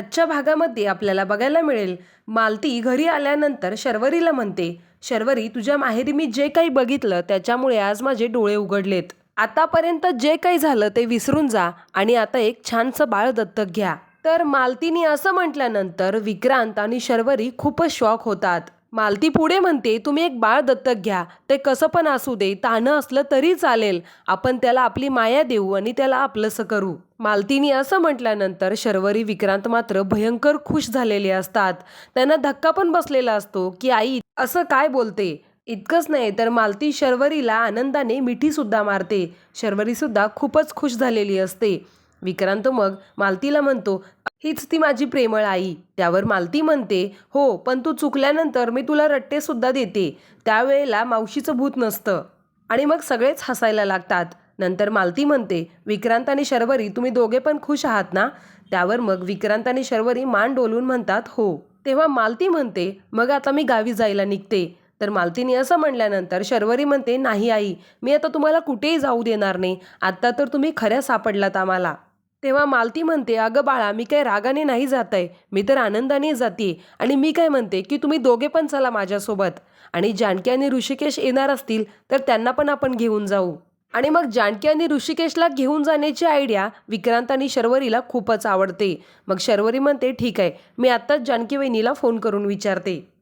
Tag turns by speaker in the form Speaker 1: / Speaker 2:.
Speaker 1: आजच्या भागामध्ये आपल्याला बघायला मिळेल. मालती घरी आल्यानंतर शर्वरीला म्हणते शर्वरी तुझ्या माहेरी मी जे काही बघितलं त्याच्यामुळे आज माझे डोळे उघडलेत. आतापर्यंत जे काही झालं ते विसरून जा आणि आता एक छानसं बाळ दत्तक घ्या. तर मालतीने असं म्हटल्यानंतर विक्रांत आणि शर्वरी खूपच शॉक होतात. मालती पुढे म्हणते तुम्ही एक बाळ दत्तक घ्या. ते कसं पण असू दे तानं असलं तरी चालेल. आपण त्याला आपली माया देऊ आणि त्याला आपलंसं करू. मालतीनी असं म्हटल्यानंतर शर्वरी विक्रांत मात्र भयंकर खुश झालेले असतात. त्यांना धक्का पण बसलेला असतो की आई असं काय बोलते? इतकंच नाही तर मालती शर्वरीला आनंदाने मिठीसुद्धा मारते. शर्वरीसुद्धा खूपच खुश झालेली असते. विक्रांत मग मालतीला म्हणतो हीच ती माझी प्रेमळ आई. त्यावर मालती म्हणते हो पण तू चुकल्यानंतर मी तुला रट्टेसुद्धा देते. त्यावेळेला मावशीचं भूत नसतं. आणि मग सगळेच हसायला लागतात. नंतर मालती म्हणते विक्रांत आणि शर्वरी तुम्ही दोघे पण खुश आहात ना? त्यावर मग विक्रांत आणि शर्वरी मान डोलून म्हणतात हो. तेव्हा मालती म्हणते मग आता मी गावी जायला निघते. तर मालतीने असं म्हणल्यानंतर शर्वरी म्हणते नाही आई मी आता तुम्हाला कुठेही जाऊ देणार नाही. आत्ता तर तुम्ही खऱ्या सापडलात आम्हाला. तेव्हा मालती म्हणते अगं बाळा मी काय रागाने नाही जात आहे मी तर आनंदाने जाते आणि मी काय म्हणते की तुम्ही दोघे पण चला माझ्यासोबत. आणि जानकी आणि ऋषिकेश येणार असतील तर त्यांना पण आपण घेऊन जाऊ. आणि मग जानकी आणि ऋषिकेशला घेऊन जाण्याची आयडिया विक्रांत आणि शर्वरीला खूपच आवडते. मग शर्वरी म्हणते ठीक आहे मी आत्ताच जानकी वहिनीला फोन करून विचारते.